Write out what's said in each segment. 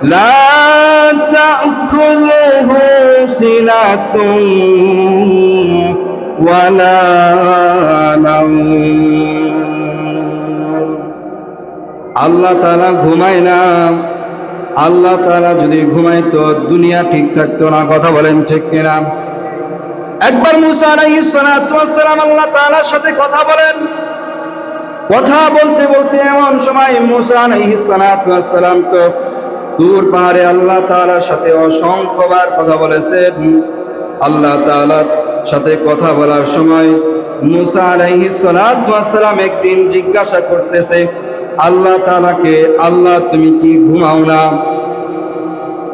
لا تأخذه سنة ولا نوم আল্লাহ তাআলা ঘুমায় না আল্লাহ তাআলা যদি ঘুমাইতো দুনিয়া ঠিক থাকতো না কথা বলেন ঠিক কিনা একবার মুসা আলাইহিস সালাতু ওয়াস সালাম আল্লাহ তাআলার সাথে কথা বলেন কথা বলতে বলতে এমন সময় মুসা আলাইহিস সালাতু ওয়াস সালাম তো দূর পাহাড়ে আল্লাহ তাআলার সাথে অসংখ্যবার কথা বলেছেন। আল্লাহ তাআলার সাথে কথা বলার সময় মুসা আলাইহিস সালাম একদিন জিজ্ঞাসা করতেছে, আল্লাহ তাআলাকে, আল্লাহ তুমি কি ঘুমাও না?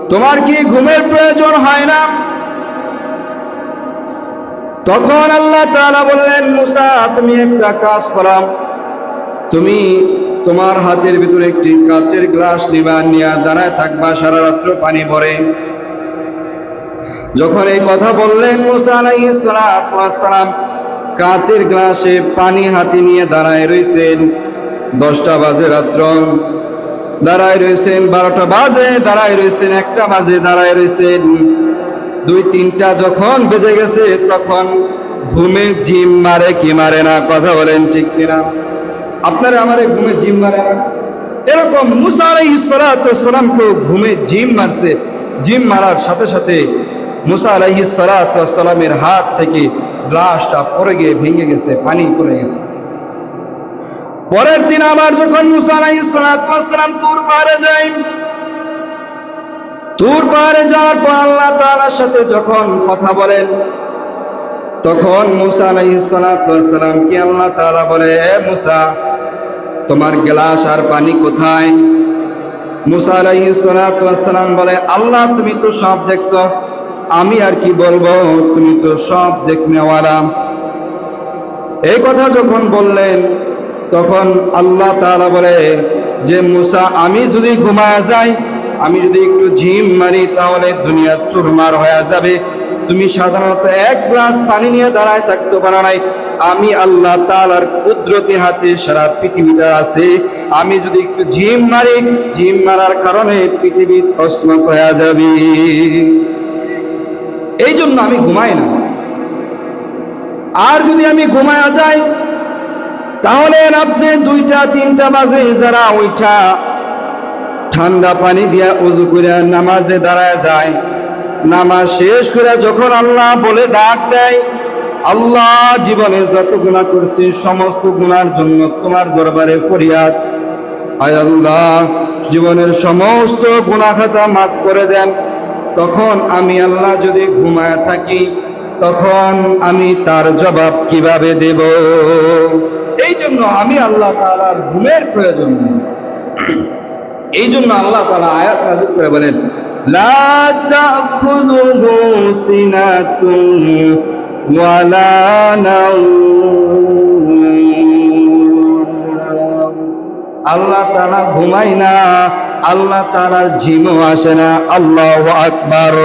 তোমার কি ঘুমের প্রয়োজন হয় না? তখন আল্লাহ তাআলা বললেন, মুসা, তুমি একটা কাজ করাম তুমি তোমার হাতের ভিতরে একটি কাচের গ্লাস নিবা নিয়ে দাঁড়ায় থাকবা, সারা রাত্র পানি ভরে। যখন এই কথা বললেন, মুসা আলাইহিস সালাতু ওয়াস সালাম কাচের গ্লাসে পানি হাতে নিয়ে দাঁড়ায় রইছেন। দশটা বাজে রাত্র। দাঁড়ায় রয়েছেন বারোটা বাজে, দাঁড়ায় রয়েছেন একটা বাজে, দাঁড়ায় রয়েছেন দুই, তিনটা যখন বেজে গেছে, তখন ঘুমে জিম মারে কি মারে না, কথা বলেন ঠিক কিনা? আপনারা আমারে ঘুমে জিম মারে না এরকম মুসা সালাতু ঘুমে জিম মারছে। জিম মারার সাথে সাথে মুসা আলাইহিস সালাতু ওয়াস সালামের হাত থেকে গ্লাসটা পরে গিয়ে ভেঙে গেছে, পানি পড়ে গেছে। পরের দিন আবার যখন মুসা তুর পাহাড়ে যায়, তুর পাহাড়ে যাওয়ার পর আল্লাহ তাআলার সাথে যখন কথা বলেন তখন মুসা আলাইহিস সালাম কি আল্লাহ তালা বলে, এ মুসা, তোমার গ্লাস আর পানি কোথায়? মুসা আলাইহিস সালাতু ওয়াস সালাম বলে, আল্লাহ, তুমি তো সব দেখছ। আমি আর কি বলব? তুমি তো সব দেখনেওয়ালা। এই কথা যখন বললেন, তখন আল্লাহ তাআলা বলে, যে মুসা, আমি যদি ঘুমায় যাই, আমি যদি একটু ঝিম মারি, তাহলে দুনিয়া চুরমার হয়ে যাবে। তুমি সাধারণত এক গ্লাস পানি নিয়ে দাঁড়ায় থাকতে পারো নাই। আমি আল্লাহ তাআলার কুদরতি হাতে সারা পৃথিবীটা আছে। আমি যদি একটু ঝিম মারি, ঝিম মারার কারণে পৃথিবী তসমস হয়ে যাবে। এই জন্য আমি ঘুমাই না। আর যদি আমি ঘুমায়া যাই, তাহলে রাত্রে দুইটা, তিনটা বাজে যারা ওইটা ঠান্ডা পানি দিয়া উজু করে নামাজে দাঁড়ায় যায়। নামাজ শেষ করে যখন আল্লাহ বলে ডাক দেয়, আল্লাহ জীবনে যত গুণা করছি, সমস্ত গুণার জন্য তোমার দরবারে ফরিয়াদ। আয় আল্লাহ, জীবনের সমস্ত গুণা খাতা মাফ করে দেন। তখন আমি আল্লাহ যদি ঘুমায় থাকি, তখন আমি তার জবাব কীভাবে দেব? এই জন্য আমি আল্লাহ ঘুমের প্রয়োজন নেই। এই জন্য আল্লাহ তাআলা আয়াত করে বলেন আল্লাহ তারা ঘুমায় না আল্লাহ তারার ঝিমও আসে না। আল্লাহ আকবার।